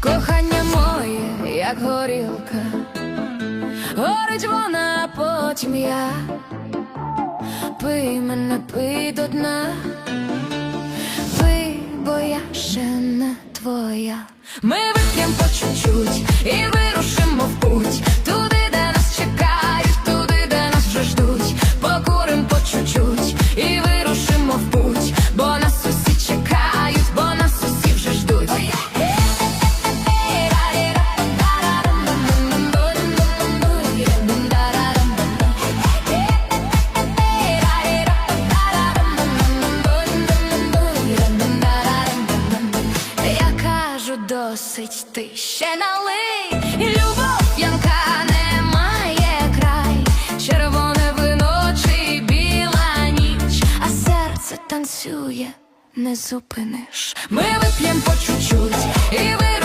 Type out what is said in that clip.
Кохання моє, як горілка, горить вона, а потім я. Пий мене, пий до дна, твоя. Ми вип'ємо по чуть-чуть і кажу, досить ти ще налий, любов п'янка не має край, червоне вино біла ніч, а серце танцює, не зупиниш. Ми вип'єм по чуть-чуть і вирушимо.